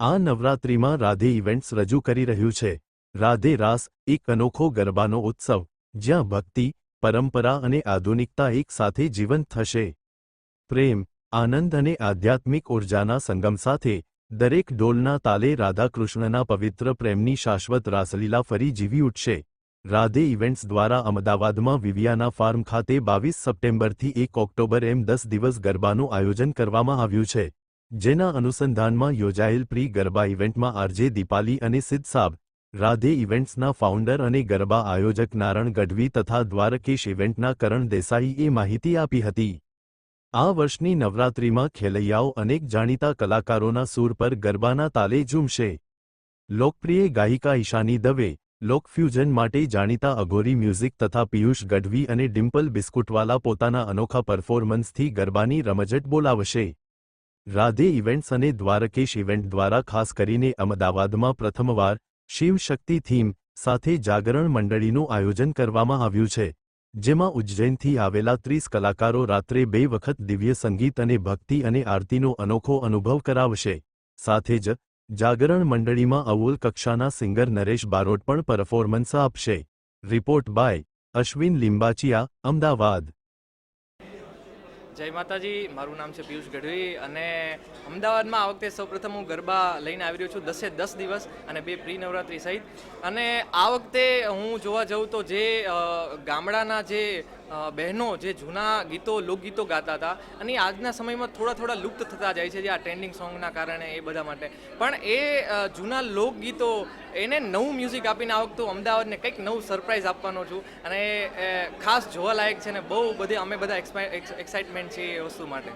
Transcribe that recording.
આ નવરાત્રિમાં રાધે ઇવેન્ટ્સ રજૂ કરી રહ્યું છે. રાધે રાસ, એક અનોખો ગરબાનો ઉત્સવ, જ્યાં ભક્તિ, પરંપરા અને આધુનિકતા એક સાથે જીવંત થશે. પ્રેમ, આનંદ અને આધ્યાત્મિક ઉર્જાના સંગમ સાથે, દરેક ડોલના તાલે રાધાકૃષ્ણના પવિત્ર પ્રેમની શાશ્વત રાસલીલા ફરી જીવી ઉઠશે. રાધે ઇવેન્ટ્સ દ્વારા અમદાવાદમાં વિવિયાના ફાર્મ ખાતે બાવીસ સપ્ટેમ્બરથી એક ઓક્ટોબર એમ દસ દિવસ ગરબાનું આયોજન કરવામાં આવ્યું છે. જેના અનુસંધાનમાં યોજાયેલ પ્રી ગરબા ઇવેન્ટમાં આરજે દીપાલી અને સિદ્ધ સાબ, રાધે ઇવેન્ટ્સના ફાઉન્ડર અને ગરબા આયોજક નારણ ગઢવી તથા દ્વારકેશ ઇવેન્ટના કરણ દેસાઈએ માહિતી આપી હતી. આ વર્ષની નવરાત્રિમાં ખેલૈયાઓ અનેક જાણીતા કલાકારોના સૂર પર ગરબાના તાલે ઝૂમશે. લોકપ્રિય ગાયિકા ઈશાની દવે લોકફ્યુઝન માટે જાણીતા અઘોરી મ્યુઝિક તથા પિયુષ ગઢવી અને ડિમ્પલ બિસ્કુટવાલા પોતાના અનોખા પરફોર્મન્સથી ગરબાની રમઝટ બોલાવશે. રાધે ઇવેન્ટ્સ અને દ્વારકેશ ઇવેન્ટ દ્વારા ખાસ કરીને અમદાવાદમાં પ્રથમવાર શિવશક્તિ થીમ સાથે જાગરણ મંડળીનું આયોજન કરવામાં આવ્યું છે, જેમાં ઉજ્જૈનથી આવેલા ત્રીસ કલાકારો રાત્રે બે વખત દિવ્ય સંગીત અને ભક્તિ અને આરતીનો અનોખો અનુભવ કરાવશે. સાથે જ, જાગરણ મંડળીમાં અવોલ કક્ષાના સિંગર નરેશ બારોટ પણ પરફોર્મન્સ આપશે. Report by Ashwin Limbachiya, Ahmedabad. જય માતાજી, મારું નામ છે પિયુષ ગઢવી અને અમદાવાદમાં આ વખતે સૌપ્રથમ હું ગરબા લઈને આવી રહ્યો છું દસે દસ દિવસ અને બે પ્રી નવરાત્રી સહિત. અને આ વખતે હું જોવા જાઉં તો જે ગામડાના જે બહેનો જે જૂના ગીતો, લોકગીતો ગાતા હતા અને એ આજના સમયમાં થોડા થોડા લુપ્ત થતા જાય છે, જે આ ટ્રેન્ડિંગ સોંગના કારણે એ બધા માટે. પણ એ જૂના લોકગીતો, એને નવું મ્યુઝિક આપીને આ વખતે અમદાવાદને કંઈક નવું સરપ્રાઈઝ આપવાનો છું. અને ખાસ જોવાલાયક છે ને બહુ બધી, અમે બધા એક્સાઇટમેન્ટ છીએ એ વસ્તુ માટે.